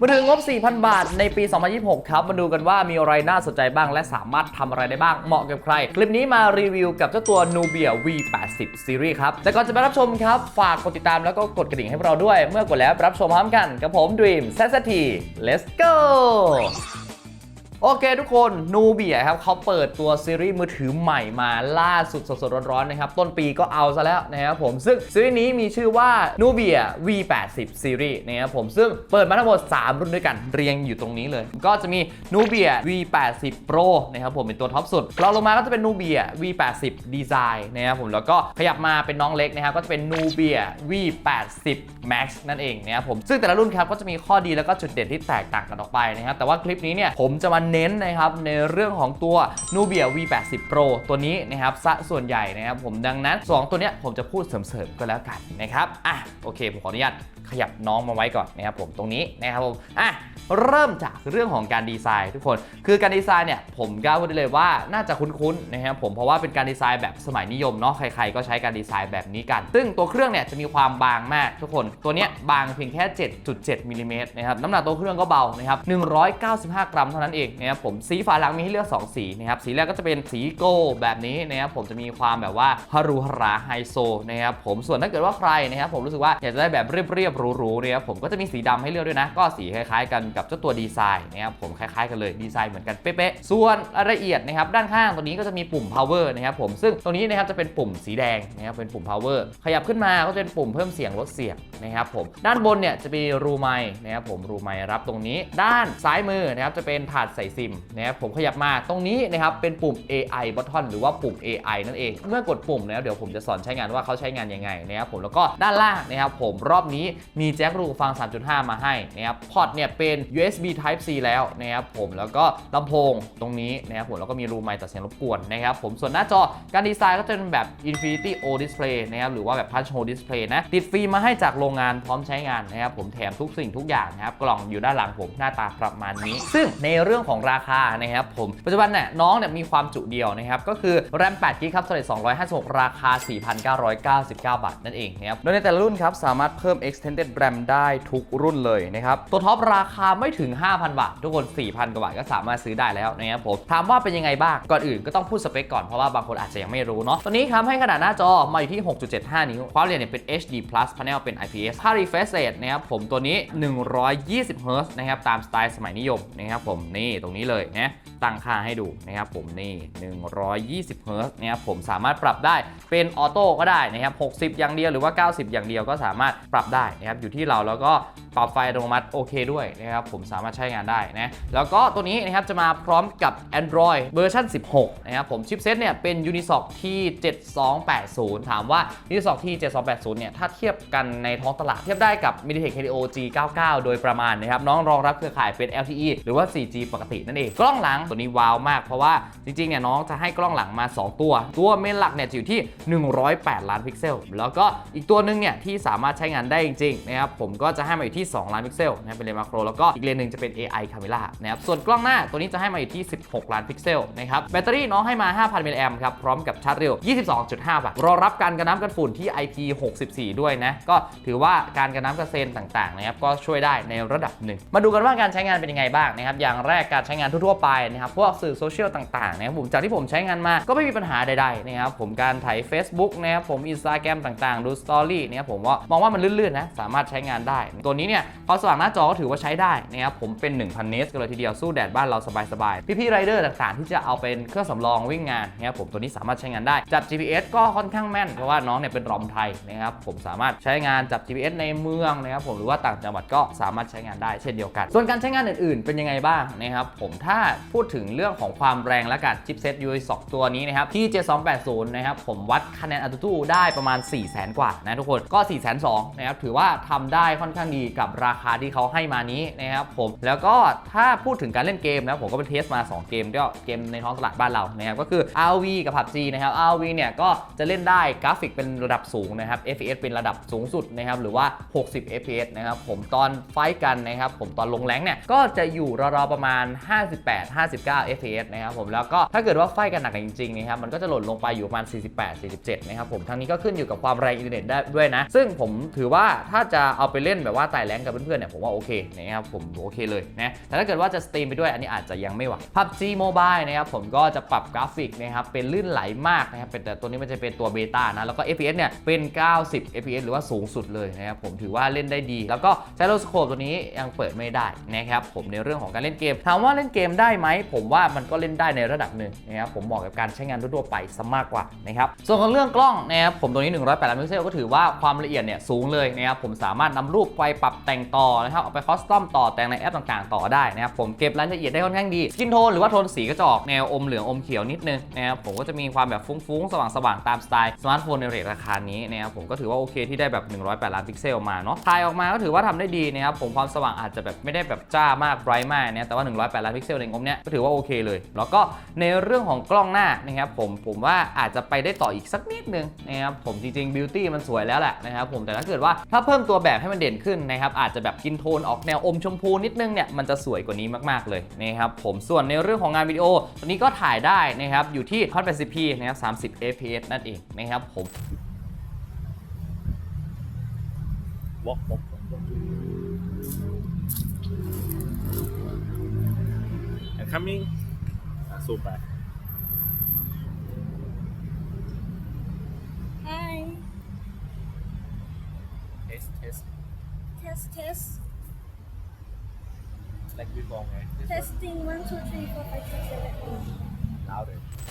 มาถึงงบ 4,000 บาทในปี 2026 ครับ มาดูกันว่ามีอะไรน่าสนใจบ้าง และสามารถทำอะไรได้บ้าง เหมาะกับใคร คลิปนี้มารีวิวกับเจ้าตัว Nubia V80 Series ครับ แต่ก่อนจะไปรับชมครับ ฝากกดติดตามแล้วก็กดกระดิ่งให้พวกเราด้วย เมื่อกดแล้วรับชมพร้อมกัน กับผม Dream s a s t Let's go โอเคทุกคน Nubia ครับเขาเปิดตัวซีรีส์มือถือใหม่มาล่าสุดสดๆร้อนๆนะครับ ต้นปีก็เอาซะแล้วนะครับผมซึ่งซีรีส์นี้มีชื่อว่า Nubia V80 Series นะครับผมซึ่งเปิดมาทั้งหมด 3 รุ่นด้วยกันเรียงอยู่ตรงนี้เลย ก็จะมี Nubia V80 Pro นะครับผมเป็นตัวท็อปสุดเรองลงมาก็จะเป็น Nubia V80 Design นะครับผมแล้วก็ขยับมาเป็นน้องเล็กนะครับก็จะเป็น Nubia V80 Max นั่นเองนะครับผมซึ่งแต่ละรุ่นครับก็จะมีข้อดีแล้วก็จุดเด่นที่แตกต่างกันออกไปนะครับแต่ว่าคลิปนี้เนี่ยผมจะมาเน้นนะครับในเรื่องของตัว Nubia V80 Pro ตัวนี้นะครับซะส่วนใหญ่นะครับผมดังนั้น 2 ตัวเนี้ยผมจะพูดเสริมๆก็แล้วกันนะครับอะโอเค ผมขออนุญาตขยับน้องมาไว้ก่อนนะครับผมตรงนี้นะครับผมอะเริ่มจากเรื่องของการดีไซน์ทุกคน คือการดีไซน์เนี่ยผมกล้าพูดได้เลยว่าน่าจะคุ้นๆนะครับผมเพราะว่าเป็นการดีไซน์แบบสมัยนิยมเนาะใครๆก็ใช้การดีไซน์แบบนี้กัน ซึ่งตัวเครื่องเนี่ยจะมีความบางมากทุกคน ตัวเนี้ยบางเพียงแค่ 7.7มิลลิเมตรนะครับน้ำหนักตัวเครื่องก็เบานะครับ195 กรัมเท่านั้นเองนะครับผมสีฝาหลังมีให้เลือก 2 สีนะครับสีแรกก็จะเป็นสีโกล์แบบนี้นะครับผมจะมีความแบบว่าฮารุฮาราไฮโซนะครับผมส่วนถ้าเกิดว่าใครนะครับผมรู้สึกว่าอยากจะได้แบบเรียบๆหรูๆเนี่ยครับผมก็จะมีสีดำให้เลือกด้วยนะ ก็สีคล้ายๆ กันกับเจ้าตัวดีไซน์นะครับผมคล้ายๆกันเลยดีไซน์เหมือนกันเป๊ะๆส่วนรายละเอียดนะครับด้านข้างตัวนี้ก็จะมีปุ่ม power นะครับผมซึ่งตรงนี้นะครับจะเป็นปุ่มสีแดงนะครับเป็นปุ่ม power ขยับขึ้นมาก็จะเป็นปุ่มเพิ่มเสียงลดเสียงนะครับผมด้านบนเนี่ยจะมีรูไมค์นะครับผมรูไมค์รับตรงนี้ ด้านซ้ายมือนะครับจะเป็นถาดใส่ซิมนะครับผมขยับมาตรงนี้นะครับเป็นปุ่ม AI button หรือว่าปุ่ม AI นั่นเอง เมื่อกดปุ่มแล้วเดี๋ยวผมจะสอนใช้งานว่าเขาใช้งานยังไงนะครับผมแล้วก็ด้านล่างนะครับผมรอบนี้มีแจ็ครูฟัง 3.5 มาให้นะครับพอร์ตเนี่ยเป็น USB Type C แล้วนะครับผมแล้วก็ลำโพงตรงนี้นะครับผมแล้วก็มีรูไมค์ตัดเสียงรบกวนนะครับผมส่วนหน้าจอการดีไซน์ก็จะเป็นแบบ Infinity O Display นะครับหรือว่าแบบ Touch Hole Display นะติดฟิล์มมาให้จากโรงงานพร้อมใช้งานนะครับผมแถมทุกสิ่งทุกอย่างนะครับกล่องอยู่ด้านหลังผมหน้าตาประมาณนี้ ซึ่งในเรื่องของราคานะครับผมปัจจุบันเนี่ยน้องเนี่ยมีความจุเดียวนะครับก็คือ RAM 8 g b ครับสำเร็จ256 ราคา 4,999 บาทนั่นเองนะครับโดยในแต่ละรุ่นครับสามารถเพิ่ม extended RAM ได้ทุกรุ่นเลยนะครับตัวท็อปราคาไม่ถึง 5,000 บาท ทุกคน 4,000 กว่าบาทก็สามารถซื้อได้แล้วนะครับผมถามว่าเป็นยังไงบ้างก่อนอื่นก็ต้องพูดสเปคก่อนเพราะว่าบางคนอาจจะยังไม่รู้เนาะตัวนี้ครับให้ขนาดหน้าจอมาอยู่ที่ 6.75 นิ้วความละเอียดเนี่ยเป็น HD Plus Panel เป็น IPS ค่า refresh rate นะครับผมตัวนี้ 120 Hz นะครับตามสไตล์สมัยนิยมนะครับผมนี่ตรงนี้เลยนะตั้งค่าให้ดูนะครับผมนี่ 120 Hz นะครับผมสามารถปรับได้เป็นออโต้ก็ได้นะครับ60 อย่างเดียวหรือว่า 90 อย่างเดียวก็สามารถปรับได้นะครับอยู่ที่เราแล้วก็ ปรับไฟอัตโนมัติโอเคด้วยนะครับผมสามารถใช้งานได้นะแล้วก็ตัวนี้นะครับจะมาพร้อมกับ Android เวอร์ชัน16 นะครับผมชิปเซตเนี่ยเป็น Unisoc T7280 ถามว่า Unisoc T7280 เนี่ยถ้าเทียบกันในท้องตลาดเทียบได้กับ MediaTek Helio G99 โดยประมาณนะครับน้องรองรับเครือข่ายเป็น LTE หรือว่า 4G ปกตินั่นเองกล้องหลังตัวนี้ว้าวมากเพราะว่าจริงๆเนี่ยน้องจะให้กล้องหลังมา 2 ตัว ตัวเมนหลักเนี่ยจะอยู่ที่ 108 ล้านพิกเซล แล้วก็อีกตัวหนึงเนี่ยที่สามารถใช้งานได้จริงๆนะครับผมก็จะให้มาอยู่ที่2 ล้านพิกเซลนะครับเป็นเลนส์มาโครแล้วก็อีกเลนส์หนึ่งจะเป็น AI Camera นะครับส่วนกล้องหน้าตัวนี้จะให้มาอยู่ที่ 16 ล้านพิกเซลนะครับแบตเตอรี่น้องให้มา 5,000มิลลิแอมป์ครับพร้อมกับชาร์จเร็ว 22.5 วัตต์รองรับการกันน้ำกันฝุ่นที่ IP64 ด้วยนะก็ถือว่าการกันน้ำกระเซ็นต่างๆนะครับก็ช่วยได้ในระดับหนึ่งมาดูกันว่าการใช้งานเป็นยังไงบ้างนะครับอย่างแรกการใช้งานทั่วๆไปนะครับพวกสื่อโซเชียลต่างๆนะครับผมจากที่ผมใช้งานมาก็ไม่มีปัญหาใดๆนะครับผมการถ่าย Facebook นะครับผม Instagram ต่างๆ ดูสตอรี่นะครับผมว่ามองว่ามันลื่นๆนะสามารถใช้งานได้ ตัวนี้เนี่ยความสว่างหน้าจอก็ถือว่าใช้ได้นะครับผมเป็น 1,000 เนสกันเลยทีเดียวสู้แดดบ้านเราสบายๆพี่ๆไรเดอร์ต่างๆ ที่จะเอาเป็นเครื่องสำรองวิ่งงานนะครับผมตัวนี้สามารถใช้งานได้จับ GPS ก็ค่อนข้างแม่นเพราะว่าน้องเนี่ยเป็นรอมไทยนะครับผมสามารถใช้งานจับ GPS ในเมืองนะครับผมหรือว่าต่างจังหวัดก็สามารถใช้งานได้เช่นเดียวกัน ส่วนการใช้งานอื่นๆ เป็นยังไงบ้างนะครับผมถ้าพูดถึงเรื่องของความแรงและการชิปเซต UI 2ตัวนี้นะครับที่7280 นะครับผมวัดคะแนน AnTuTu ได้ประมาณ 4 0 0 0 0 0 กว่านะทุกคนก็ 4 2 0 0 0นะครับถือว่าทำได้ค่อนข้างดีกับราคาที่เขาให้มานี้นะครับผมแล้วก็ถ้าพูดถึงการเล่นเกมนะผมก็ไปเทสมา 2 เกมก็เกมในท้องตลาดบ้านเรานะครับก็คือ RV กับ PUBG นะครับ RV เนี่ยก็จะเล่นได้กราฟิกเป็นระดับสูงนะครับ FPS เป็นระดับสูงสุดนะครับหรือว่า 60 FPS นะครับผมตอนไฟกันนะครับผมตอนลงแรงเนี่ยก็จะอยู่ราวๆประมาณ 58 59 FPS นะครับผมแล้วก็ถ้าเกิดว่าไฟกันหนักจริงๆนะครับมันก็จะหล่นลงไปอยู่ประมาณ 48 47 นะครับผมทั้งนี้ก็ขึ้นอยู่กับความแรงอินเทอร์เน็ตได้ด้วยนะ ซึ่งผมถือว่าถ้าจะเอาไปเล่นแบบว่าไต่แรงกับเพื่อนๆเนี่ยผมว่าโอเคนะครับผมโอเคเลยนะแต่ถ้าเกิดว่าจะสตรีมไปด้วยอันนี้อาจจะยังไม่ไหว PUBG Mobile นะครับผมก็จะปรับกราฟิกนะครับเป็นลื่นไหลมากนะครับเป็นแต่ตัวนี้มันจะเป็นตัวเบต้านะแล้วก็ FPS เนี่ยเป็น 90 FPS หรือว่าสูงสุดเลยนะครับผมถือว่าเล่นได้ดี แล้วก็ Gyroscope ตัวนี้ยังเปิดไม่ได้นะครับผมในเรื่องของการเล่นเกม ถามว่าเล่นเกมได้ไหมผมว่ามันก็เล่นได้ในระดับหนึ่งนะครับผมเหมาะกับการใช้งานทั่วๆไปซะมากกว่านะครับส่วนของเรื่องกล้องนะครับผมตัวนี้ 108ล้านพิกเซลก็ถือว่าความละเอียดเนี่ยสูงเลยนะครับผมสามารถนำรูปไปปรับแต่งต่อนะครับเอาไปคอสตอมต่อแต่งในแอปต่างๆ ต่อได้นะครับผมเก็บรายละเอียดได้ค่อนข้างดีสกินโทนหรือว่าโทนสีก็จะออกแนวอมเหลืองอมเขียวนิดนึงนะครับผมก็จะมีความแบบฟุ้งๆ สว่างๆ ตามสไตล์สมาร์ทโฟนในเรทราคานี้นะครับผมก็ถือว่าโอเคที่ได้แบบ 108 ล้านพิกเซลมาเนาะถ่ายออกมาก็ถือว่าทำได้ดีนะครับผมความสว่างอาจจะแบบไม่ได้แบบจ้ามากไบรท์มากนะแต่ว่า 108 ล้านพิกเซลในงบเนี้ยก็ถือว่าโอเคเลย แล้วก็ในเรื่องของกล้องหน้านะครับผมผมว่าอาจจะไปได้ต่ออีกสักนิดนึงนะครับผมจริงๆบิวตี้มันสวยแล้วแหละนะครับผมแต่ถ้าเกิดว่าถ้าเพิ่มตัวแบบให้มันเด่นขึ้นนะครับอาจจะแบบกินโทนออกแนวอมชมพูนิดนึงเนี่ยมันจะสวยกว่านี้มากๆเลยนะครับผมส่วนในเรื่องของงานวิดีโอตัวนี้ก็ถ่ายได้นะครับอยู่ที่ 1080p นะครับ30 fps นั่นเองนะครับผมวอกวอกวอก I'm coming อะสู้ไป Hi. Test, test. like before ไง Testing one, two, three, four, five, six, seven, eight.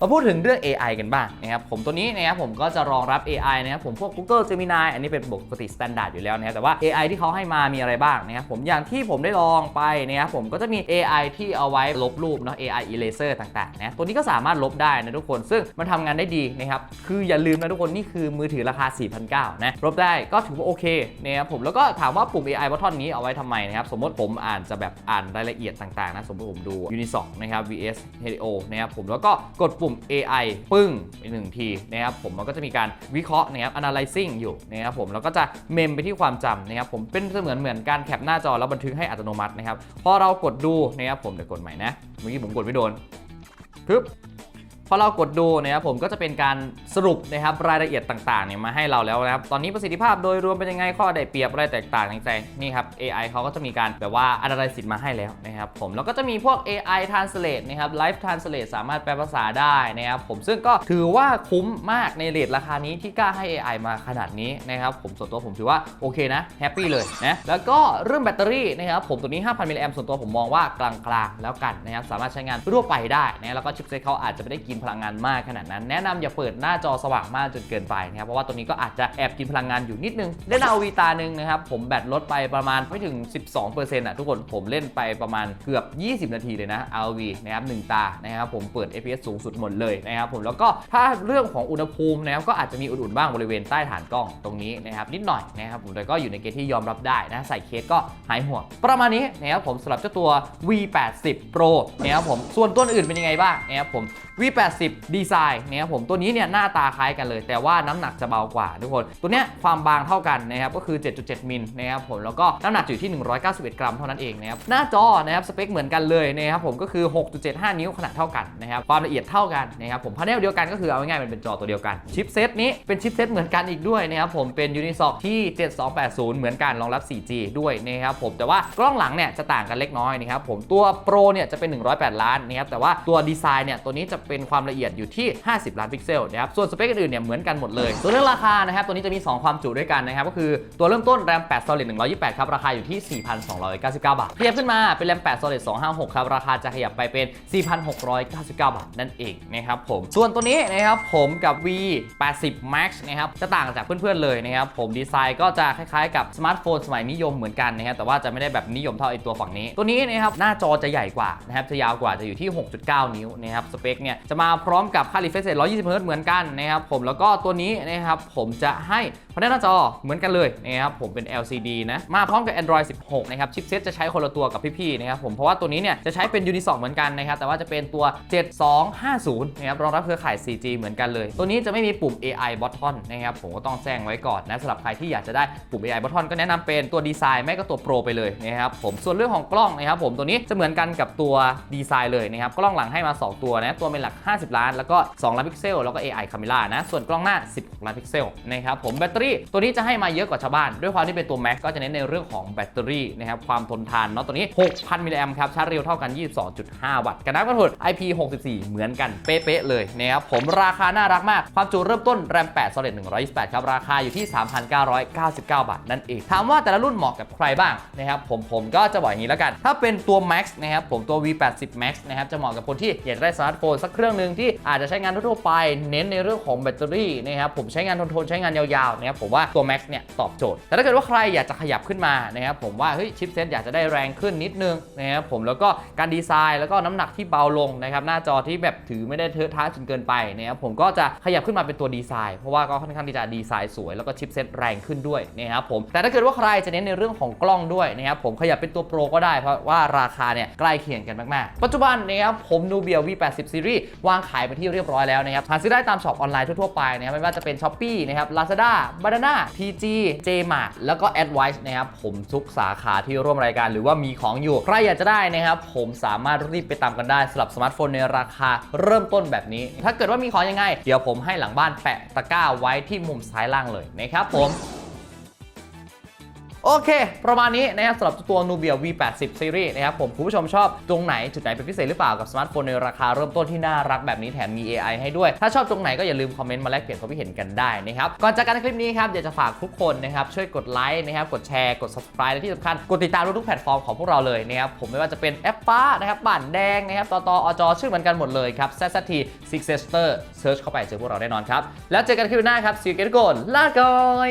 มาพูดถึงเรื่อง AI กันบ้างนะครับผมตัวนี้นะครับผมก็จะรองรับ AI นะครับผมพวก Google Gemini อันนี้เป็นปกติ standard อยู่แล้วนะครับแต่ว่า AI ที่เขาให้มามีอะไรบ้างนะครับผมอย่างที่ผมได้ลองไปนะครับผมก็จะมี AI ที่เอาไว้ลบรูปเนาะ AI eraser ต่างๆนะตัวนี้ก็สามารถลบได้นะทุกคน ซึ่งมันทำงานได้ดีนะครับคืออย่าลืมนะทุกคนนี่คือมือถือราคา 4,900นะลบได้ก็ถือว่าโอเคนะครับผมแล้วก็ถามว่าปุ่ม AI button นี้เอาไว้ทำไมนะครับสมมติผมอ่านจะแบบอ่านรายละเอียดต่างๆนะสมมติผมดู Unisoc นะครับ vs Helio นะครับผมแล้วก็กดปุ่ม AI ปึ้งไปหนึ่งทีนะครับผมมันก็จะมีการวิเคราะห์นะครับ analyzing อยู่นะครับผมแล้วก็จะเมมไปที่ความจำนะครับผมเป็นเสมือนเหมือนการแคปหน้าจอแล้วบันทึกให้อัตโนมัตินะครับพอเรากดดูนะครับผมเดี๋ยวกดใหม่นะเมื่อกี้ผมกดไม่โดนปึ๊บพอเรากดดูนะครับผมก็จะเป็นการสรุปนะครับรายละเอียดต่างๆเนี่ยมาให้เราแล้วนะครับตอนนี้ประสิทธิภาพโดยรวมเป็นยังไงข้อได้เปรียบอะไรแตกต่างต่างๆนี่ครับ AI เขาก็จะมีการแบบว่า analysis มาให้แล้วนะครับผมแล้วก็จะมีพวก AI translate นะครับ live translate สามารถแปลภาษาได้นะครับผมซึ่งก็ถือว่าคุ้มมากในเรทราคานี้ที่กล้าให้ AI มาขนาดนี้นะครับผมส่วนตัวผมถือว่าโอเคนะแฮปปี้เลยนะแล้วก็เรื่องแบตเตอรี่นะครับผมตัวนี้ 5,000 มิลลิแอมส่วนตัวผมมองว่ากลางๆแล้วกันนะครับสามารถใช้งานทั่วไปได้นะแล้วก็ชิปเซ็ตเขาอาจจะไม่ได้กินพลังงานมากขนาดนั้น แนะนำอย่าเปิดหน้าจอสว่างมากจนเกินไปนะครับ เพราะว่าตัวนี้ก็อาจจะแอบกินพลังงานอยู่นิดนึง เล่นเอาวีตาหนึ่งนะครับ ผมแบตลดไปประมาณไม่ถึง 12%อะทุกคน ผมเล่นไปประมาณเกือบ 20 นาทีเลยนะ RV นะครับหนึ่งตา นะครับ ผมเปิด FPS สูงสุดหมดเลยนะครับผม แล้วก็ถ้าเรื่องของอุณหภูมินะครับก็อาจจะมีอุ่นๆบ้างบริเวณใต้ฐานกล้องตรงนี้นะครับนิดหน่อยนะครับผมแต่ก็อยู่ในเกณฑ์ที่ยอมรับได้นะใส่เคสก็หายห่วงประมาณนี้นะครับผมสำหรับเจ้าตัว V80 Pro นะครับผมส่วนตัวอื่นเป็นยังไงบ้างนะครับผม V80 ดีไซน์นะครับผมตัวนี้เนี่ยหน้าตาคล้ายกันเลย แต่ว่าน้ำหนักจะเบากว่าทุกคน ตัวเนี้ยความบางเท่ากันนะครับก็คือ 7.7 มิลนะครับผมแล้วก็น้ำหนักอยู่ที่ 191 กรัมเท่านั้นเองนะครับหน้าจอนะครับสเปคเหมือนกันเลยนะครับผมก็คือ 6.75 นิ้วขนาดเท่ากันนะครับความละเอียดเท่ากันนะครับผมพาเนลเดียวกันก็คือเอาง่ายๆมันเป็นจอตัวเดียวกันชิปเซตนี้เป็นชิปเซตเหมือนกันอีกด้วยนะครับผมเป็น Unisoc ที่ 7280 เหมือนกันรองรับ 4G ด้วยนะครับผมแต่ว่ากล้องหลังเนี่ยจะต่างกันเล็กน้อยนะครับผมตัว Pro เนี่ยจะเป็น 108 ล้านนะครับแต่ว่าตัวดีไซน์เนี่ยตัวนี้จะเป็นความละเอียดอยู่ที่ 50 ล้านพิกเซลนะครับส่วนสเปคอื่นๆเนี่ยเหมือนกันหมดเลยตัวนเรื่องราคานะครับตัวนี้จะมี 2 ความจุด้วยกันนะครับก็คือตัวเริ่มต้น RAM 8 Solid 128ครับราคาอยู่ที่ 4,299 บาทขยับขึ้นมาเป็น RAM 8 Solid 256ครับราคาจะขยับไปเป็น 4,699 บาทนั่นเองนะครับผมส่วนตัวนี้นะครับผมกับ V 80 Max นะครับจะต่างจากเพื่อนๆเลยนะครับผมดีไซน์ก็จะคล้ายๆกับสมาร์ทโฟนสมัยนิยมเหมือนกันนะครับแต่ว่าจะไม่ได้แบบนิยมเท่าไอตัวฝั่งนี้ ตัวนี้นะครับหน้าจอจะใหญ่กว่านะครับจะยาวกว่าจะอยู่ที่ 6.9 นิ้วนะครับสเปคเนี่ยจะมาพร้อมกับค่า refresh rate 120 Hz เหมือนกันนะครับผมแล้วก็ตัวนี้นะครับผมจะให้พนักหน้าจอเหมือนกันเลยนะครับผมเป็น LCD นะ มาพร้อมกับ Android 16 นะครับ ชิปเซ็ตจะใช้คนละตัวกับพี่ๆนะครับผมเพราะว่าตัวนี้เนี่ยจะใช้เป็น Unisoc เหมือนกันนะครับ แต่ว่าจะเป็นตัว 7250 นะครับ รองรับเครือข่าย 4G เหมือนกันเลย ตัวนี้จะไม่มีปุ่ม AI button นะครับผมก็ต้องแจ้งไว้ก่อนนะสำหรับใครที่อยากจะได้ปุ่ม AI button ก็แนะนำเป็นตัวดีไซน์ไม่ก็ตัว Pro ไปเลยนะครับผมส่วนเรื่องของกล้องนะครับผมตัวนี้จะเหมือนกันกับตัวดีไซน์เลยนะครับกล้องหลังให้มา 2 ตัวนะตัวเป็นหลัก 50 ล้าน แล้วก็2ล้านพิกเซลแล้วก็ AI Camera นะส่วนกล้องหน้า 16 ล้านพิกเซลนะครับผมแบตเตอรี่รี่ ตัวนี้จะให้มาเยอะกว่าชาวบ้าน ด้วยความที่เป็นตัว Max ก็จะเน้นในเรื่องของแบตเตอรี่นะครับความทนทานเนาะตัวนี้ 6,000 มิลลิแอมป์ครับชาร์จเร็วเท่ากัน 22.5 วัตต์กันน้ำกันทน IP64 เหมือนกันเป๊ะๆเลยนะครับผมราคาน่ารักมาก ความจุเริ่มต้นแรม8 Solid 128ครับราคาอยู่ที่ 3,999 บาทนั่นเองถามว่าแต่ละรุ่นเหมาะกับใครบ้างนะครับผมผมก็จะบอกอย่างนี้แล้วกัน ถ้าเป็นตัว Max นะครับผมตัว V80 Max นะครับจะเหมาะกับคนที่อยากได้สมาร์ทโฟนสักเครื่องหนึ่งที่อาจจะใช้งานทั่วไป เน้นในเรื่องของแบตเตอรี่นะครับผมใช้งานทนๆใช้งานยาวๆนะครับผมว่าตัว Max เนี่ยตอบโจทย์ แต่ถ้าเกิดว่าใครอยากจะขยับขึ้นมานะครับผมว่าเฮ้ยชิปเซตอยากจะได้แรงขึ้นนิดนึงนะครับผมแล้วก็การดีไซน์แล้วก็น้ำหนักที่เบาลงนะครับหน้าจอที่แบบถือไม่ได้เทอะทะจนเกินไปนะครับผมก็จะขยับขึ้นมาเป็นตัวดีไซน์เพราะว่าก็ค่อนข้างที่จะดีไซน์สวยแล้วก็ชิปเซตแรงขึ้นด้วยนะครับผมแต่ถ้าเกิดว่าใครจะเน้นในเรื่องของกล้องด้วยนะครับผมขยับเป็นตัวโปรก็ได้เพราะว่าราคาเนี่ยใกล้เคียงกันมากๆ ปัจจุบันนะครับผม Nubia V80 Series วางขายไปที่เรียบร้อยแล้วนะครับหาซื้อได้ตามช็อปออนไลน์ทั่วๆไปนะครับไม่ว่าจะเป็น Shopee นะครับ Lazada บานาน่าทีจีเจมาแล้วก็แอดไวส์นะครับผมทุกสาขาที่ร่วมรายการหรือว่ามีของอยู่ ใครอยากจะได้นะครับ ผมสามารถรีบไปตามกันได้สำหรับสมาร์ทโฟนในราคาเริ่มต้นแบบนี้ ถ้าเกิดว่ามีของยังไง เดี๋ยวผมให้หลังบ้านแปะตะกร้าไว้ที่มุมซ้ายล่างเลยนะครับผม โอเค ประมาณนี้นะครับสำหรับตัว Nubia V80 Series นะครับผมคุณผู้ชมชอบตรงไหนจุดไหนเป็นพิเศษหรือเปล่ากับสมาร์ทโฟนในราคาเริ่มต้นที่น่ารักแบบนี้แถมมี AI ให้ด้วย ถ้าชอบตรงไหนก็อย่าลืมคอมเมนต์มาแลกเปลี่ยนความคิดเห็นกันได้นะครับก่อนจากการคลิปนี้ครับอยากจะฝากทุกคนนะครับช่วยกดไลค์นะครับกดแชร์กด subscribe และที่สำคัญกดติดตามทุกแพลตฟอร์มของพวกเราเลยนะครับผมไม่ว่าจะเป็นแอปฟ้านะครับบ้านแดงนะครับตอตออจชื่อเหมือนกันหมดเลยครับ ZZT Six Sister Search เข้าไปเจอพวกเราแน่นอนครับแล้วเจอกันคลิปหน้าครับ See you again ก่อนลาก่อย